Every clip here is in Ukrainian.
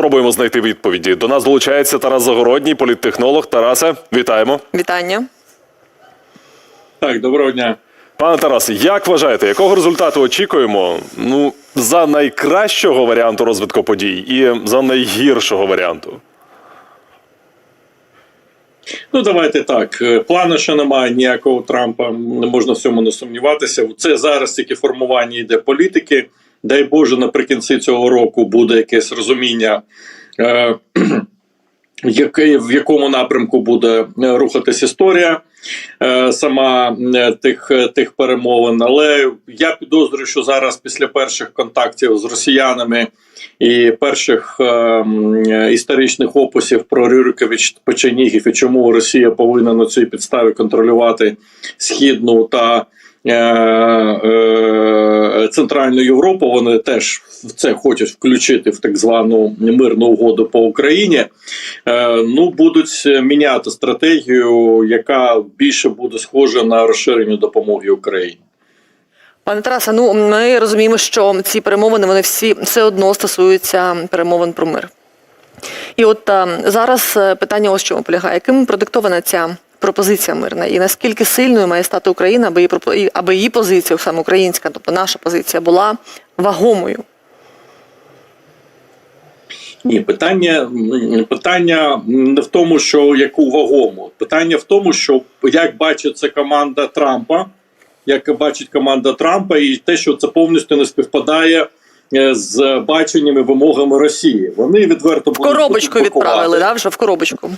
спробуємо знайти відповіді. До нас долучається Тарас Загородній, політтехнолог. Тарасе, вітаємо. Вітання. Так, доброго дня. Пане Тарасе, як вважаєте, якого результату очікуємо? Ну, за найкращого варіанту розвитку подій і за найгіршого варіанту? Ну давайте так. Е, Плану, що немає ніякого Трампа, не можна в цьому не сумніватися. Це зараз тільки формування йде політики. Дай Боже, наприкінці цього року буде якесь розуміння. Е- яке- в якому напрямку буде е, рухатись історія е, сама е, тих, тих перемовин. Але я підозрюю, що зараз, після перших контактів з росіянами і перших е, історичних описів про Рюрикович Печенігів і чому Росія повинна на цій підставі контролювати східну та Центральну Європу, вони теж це хочуть включити в так звану мирну угоду по Україні. Е, ну будуть міняти стратегію, яка більше буде схожа на розширення допомоги Україні. Пане Тарасе, ну ми розуміємо, що ці перемовини вони всі все одно стосуються перемовин про мир. І от е, зараз е, питання ось чому полягає. Яким продиктована ця пропозиція мирна, і наскільки сильною має стати Україна, аби її аби її позиція, саме українська, тобто наша позиція, була вагомою? Ні, питання, питання не в тому, що яку вагому. Питання в тому, що як бачить це команда Трампа, як бачить команда Трампа, і те, що це повністю не співпадає з баченням і вимогами Росії. Вони відверто В коробочку відправили, да, вже в коробочку.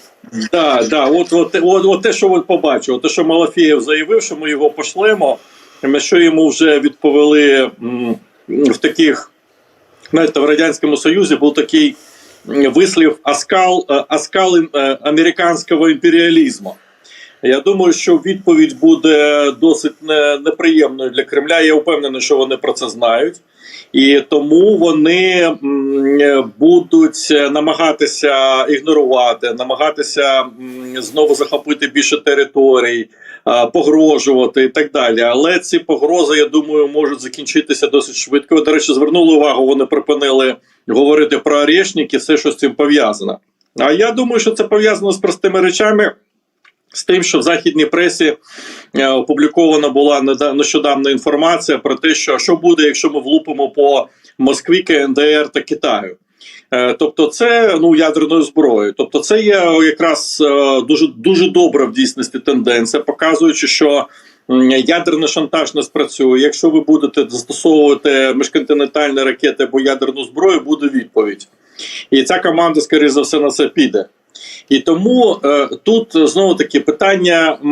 Да, да, от, от, от, от те, що ви побачили, те, що Малафєєв заявив, що ми його пошлемо, ми що йому вже відповіли в таких, знаєте, в Радянському Союзі був такий вислів оскал, е, оскал е, американського імперіалізму. Я думаю, що відповідь буде досить не- неприємною для Кремля. Я впевнений, що вони про це знають. І тому вони будуть намагатися ігнорувати, намагатися знову захопити більше територій, погрожувати і так далі. Але ці погрози, я думаю, можуть закінчитися досить швидко. Ви, До речі, звернули увагу, вони припинили говорити про орешники, все, що з цим пов'язано. А я думаю, що це пов'язано з простими речами. З тим, що в західній пресі е, опублікована була нещодавно інформація про те, що що буде, якщо ми влупимо по Москві, КНДР та Китаю. Е, Тобто, це ну ядерною зброєю. Тобто, це є якраз е, дуже дуже добра в дійсності тенденція, показуючи, що ядерний шантаж не спрацює. Якщо ви будете застосовувати міжконтинентальні ракети або ядерну зброю, буде відповідь. І ця команда, скоріше за все, на це піде. І тому е, тут знову таки питання: е,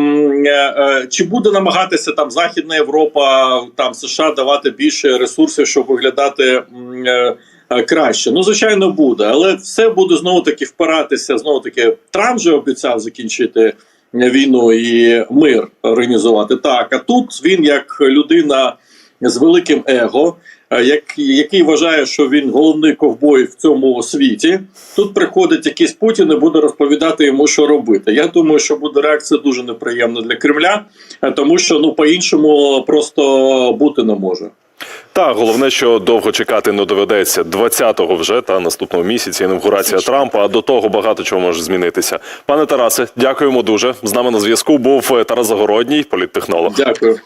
е, чи буде намагатися там Західна Європа, там США давати більше ресурсів, щоб виглядати е, е, краще? Ну, звичайно, буде, але все буде знову таки впиратися. Знову таки, Трамп же обіцяв закінчити війну і мир організувати. Так, а тут він як людина з великим его, е, який вважає, що він головний ковбой в цьому світі. Тут приходить якийсь Путін і буде розповідати йому, що робити. Я думаю, що буде реакція дуже неприємна для Кремля, тому що ну по-іншому просто бути не може. Та головне, що довго чекати не доведеться. 20-го вже та наступного місяці інавгурація Трампа. А до того багато чого може змінитися. Пане Тарасе, дякуємо дуже. З нами на зв'язку був е, Тарас Загородній, політтехнолог. Дякую.